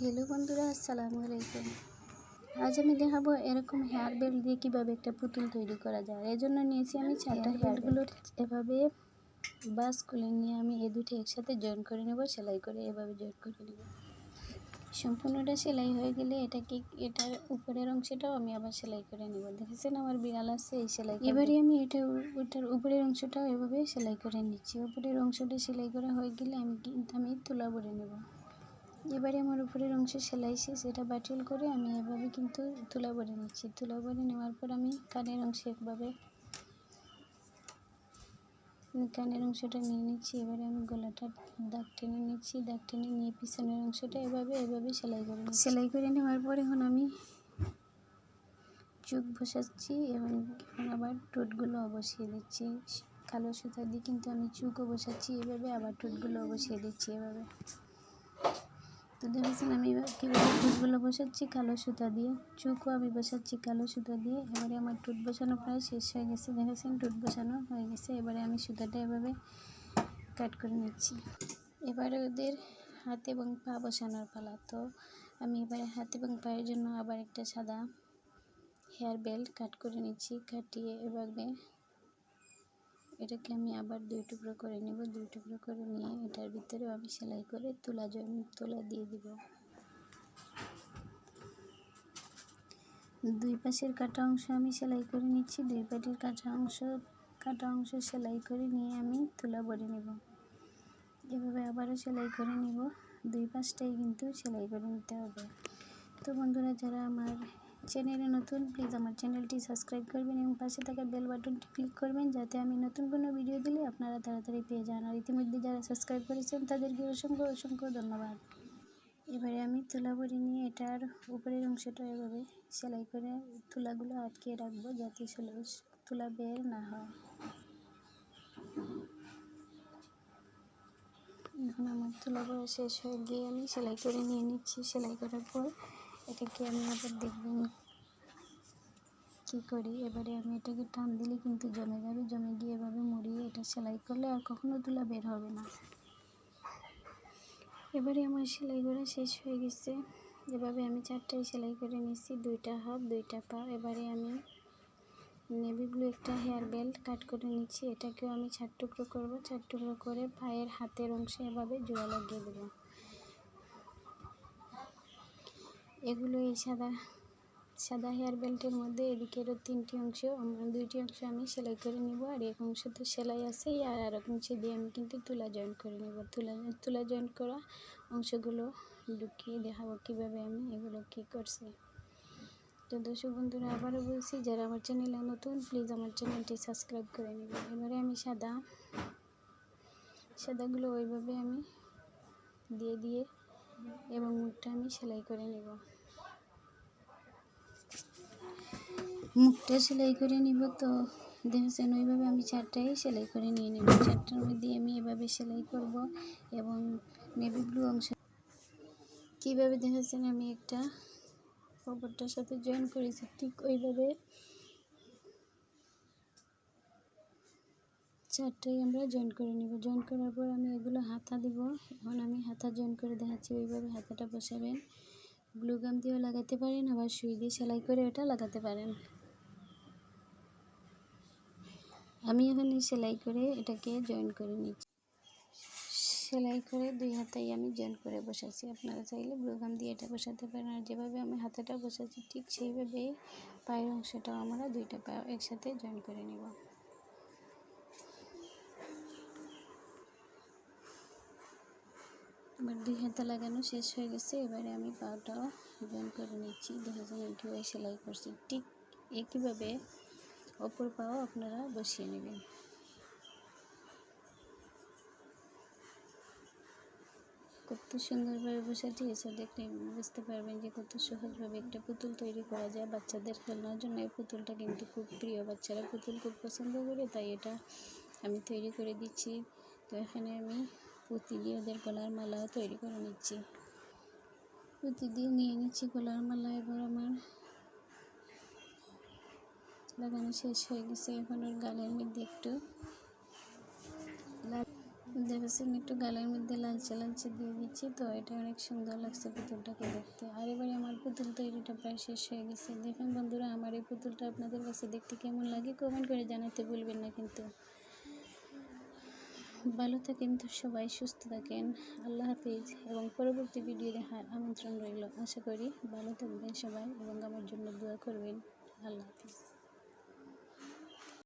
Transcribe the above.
Hello বন্ধুরা আসসালামু আলাইকুম। আজ আমি দেখাবো এরকম হেয়ার বেল্ট দিয়ে কীভাবে একটা পুতুল তৈরি করা যায়। এর জন্য নিয়েছি আমি চারটা হেয়ার বেল্টগুলো এভাবে বাস খুলে নিয়ে আমি এ দুটো একসাথে জয়েন করে নেব সেলাই করে এভাবে জয়েন করে নেব। সম্পূর্ণটা সেলাই হয়ে গেলে এটাকে এটার উপরের অংশটাও আমি আবার সেলাই করে নেব। দেখেছেন আমার বিড়াল আছে এই সেলাই এবারে আমি এটা ওটার উপরের অংশটাও এভাবে সেলাই করে নিচ্ছি। উপরের অংশটা সেলাই করা হয়ে গেলে আমি কিন্তু আমি তুলা ভরে নেব। এবারে আমার উপরের অংশ সেলাই শেষ, এটা বাটিল করে আমি এভাবে কিন্তু তুলা ভরে নিচ্ছি। তুলা ভরে নেওয়ার পর আমি কানের অংশে একভাবে কানের অংশটা নিয়ে নিচ্ছি, এবারে আমি গলাটা দাগ টেনে নিচ্ছি, দাগ টেনে নিয়ে পিছনের অংশটা এভাবে এভাবে সেলাই করে সেলাই করে নেওয়ার পর এখন আমি চোখ বসাচ্ছি এবং আবার ঠোঁটগুলো বসিয়ে দিচ্ছি। কালো সুতা দিয়ে কিন্তু আমি চুকও বসাচ্ছি, এভাবে আবার ঠোঁটগুলো বসিয়ে দিচ্ছি এভাবে। তো দেখেছেন আমি এবার কীভাবে ঠোঁটগুলো বসাচ্ছি, কালো সুতা দিয়ে। চুকও আমি বসাচ্ছি কালো সুতা দিয়ে। এবারে আমার ঠোঁট বসানো প্রায় শেষ হয়ে গেছে দেখেছেন ঠোঁট বসানো হয়ে গেছে। এবারে আমি সুতাটা এভাবে কাট করে নিচ্ছি। এবারে ওদের হাত এবং পা বসানোর পালা। তো আমি এবারে হাত এবং পায়ের জন্য আবার একটা সাদা হেয়ার বেল্ট কাট করে নিচ্ছি, কাটিয়ে এভাবে এটাকে আমি আবার দুই টুকরো করে নেব, দুই টুকরো করে নিয়ে এটার ভিতরেও আমি সেলাই করে তুলা তুলা দিয়ে দিব। দুই পাশের কাটা অংশ আমি সেলাই করে নিচ্ছি, দুই পাটির কাটা অংশ কাটা অংশ সেলাই করে নিয়ে আমি তুলা ভরে নেব। এভাবে আবারও সেলাই করে নিব, দুই পাশটাই কিন্তু সেলাই করে নিতে হবে। তো বন্ধুরা, যারা আমার চ্যানেলে নতুন প্লিজ আমার চ্যানেলটি সাবস্ক্রাইব করবেন এবং পাশে থাকা বেল বাটনটি ক্লিক করবেন যাতে আমি নতুন কোনো ভিডিও দিলে আপনারা তাড়াতাড়ি পেয়ে যান। আর ইতিমধ্যে যারা সাবস্ক্রাইব করেছেন, তাদেরকে অসংখ্য অসংখ্য ধন্যবাদ। এবারে আমি তুলা বড়ি নিয়ে এটার উপরের অংশটা এভাবে সেলাই করে তুলাগুলো আটকে রাখব যাতে তুলা বের না হয়। এখন আমার তুলা করা শেষ হয়ে গিয়ে আমি সেলাই করে নিয়ে নিচ্ছি। সেলাই করার পর এটাকে আমি আবার দেখবেন কী করি। এবারে আমি এটাকে টান দিলে কিন্তু জমে যাবে। জমে গিয়ে এভাবে মুড়িয়ে এটা সেলাই করলে আর কখনো তুলা বের হবে না। এবারে আমার সেলাই করা শেষ হয়ে গেছে। এভাবে আমি চারটায় সেলাই করে নিচ্ছি দুইটা হাত দুইটা পা। এবারে আমি নেভি ব্লু একটা হেয়ার বেল্ট কাট করে নিচ্ছি। এটাকেও আমি চার টুকরো করব। চার টুকরো করে পায়ের হাতের অংশে এভাবে জোড়া লাগিয়ে দেবো। এগুলো এই সাদা সাদা হেয়ার বেল্টের মধ্যে এদিকেরও তিনটি অংশ দুইটি অংশ আমি সেলাই করে নিব, আর এক অংশ তো সেলাই আছে, আর আর অংশ দিয়ে আমি কিন্তু তুলা জয়েন করে নেব। তুলা তুলা জয়েন করা অংশগুলো ঢুকিয়ে দেখাবো কীভাবে আমি এগুলো কী করছি। তো দর্শক বন্ধুরা, আবারও বলছি, যারা আমার চ্যানেলে নতুন প্লিজ আমার চ্যানেলটি সাবস্ক্রাইব করে নেবেন। এবারে আমি সাদা, সাদাগুলো ওইভাবে আমি দিয়ে দিয়ে এবং মুখটা আমি সেলাই করে নেব। মুখটা সেলাই করে নিব তো দেখেছেন, ওইভাবে আমি চারটাই সেলাই করে নিয়ে নেব। চারটার মধ্যে আমি এভাবে সেলাই করব এবং নেভি ব্লু অংশ কীভাবে দেখেছেন, আমি একটা খবরটার সাথে জয়েন করেছি, ঠিক ওইভাবে চারটাই আমরা জয়েন করে নিব। জয়েন করার পর আমি এগুলো হাতা দিব। এখন আমি হাতা জয়েন করে দেখাচ্ছি ওইভাবে হাতাটা বসাবেন। গ্লু গাম দিয়েও লাগাতে পারেন, আবার সুই দিয়ে সেলাই করে ওটা লাগাতে পারেন। আমি এখানে সেলাই করে এটাকে জয়েন করে নিচ্ছি। সেলাই করে দুই হাতাই আমি জয়েন করে বসাচ্ছি। আপনারা চাইলে ব্লুগাম দিয়ে এটা বসাতে পারেন। আর যেভাবে আমি হাতাটা বসাচ্ছি, ঠিক সেইভাবে পায়ের অংশটাও আমরা দুইটা পা একসাথে জয়েন করে নেব। আমার দুই হাতে লাগানো শেষ হয়ে গেছে, এবারে আমি পাটাও জয়েন করে নিচ্ছি। দেখা যায় কীভাবে সেলাই করছি। ঠিক একইভাবে অপর পাও আপনারা বসিয়ে নেবেন। কত সুন্দরভাবে বসাটি এসে দেখলে বুঝতে পারবেন যে কত সহজভাবে একটা পুতুল তৈরি করা যায়। বাচ্চাদের খেলনার জন্য এই পুতুলটা কিন্তু খুব প্রিয়। বাচ্চারা পুতুল খুব পছন্দ করে, তাই এটা আমি তৈরি করে দিচ্ছি। তো এখানে আমি পুঁতি দিয়ে ওদের গলার মালাও তৈরি করে নিচ্ছি। পুঁতি দিয়ে নিয়ে নিচ্ছি গলার মালা, এবার আমার লাগানো শেষ হয়ে গেছে। এখন ওর গালের মধ্যে একটু দেখেছেন একটু গালের মধ্যে লালচে লালচে দিয়ে দিচ্ছি, তো এটা অনেক সুন্দর লাগছে পুতুলটাকে দেখতে। আর এবারে আমার পুতুল তৈরিটা প্রায় শেষ হয়ে গেছে। দেখুন বন্ধুরা, আমার এই পুতুলটা আপনাদের কাছে দেখতে কেমন লাগে কমেন্ট করে জানাতে ভুলবেন না কিন্তু। ভালো থাকেন, তো সবাই সুস্থ থাকেন। আল্লাহ হাফিজ। এবং পরবর্তী ভিডিও দেখার আমন্ত্রণ রইল। আশা করি ভালো থাকবেন সবাই এবং আমার জন্য দোয়া করবেন। আল্লাহ হাফিজ।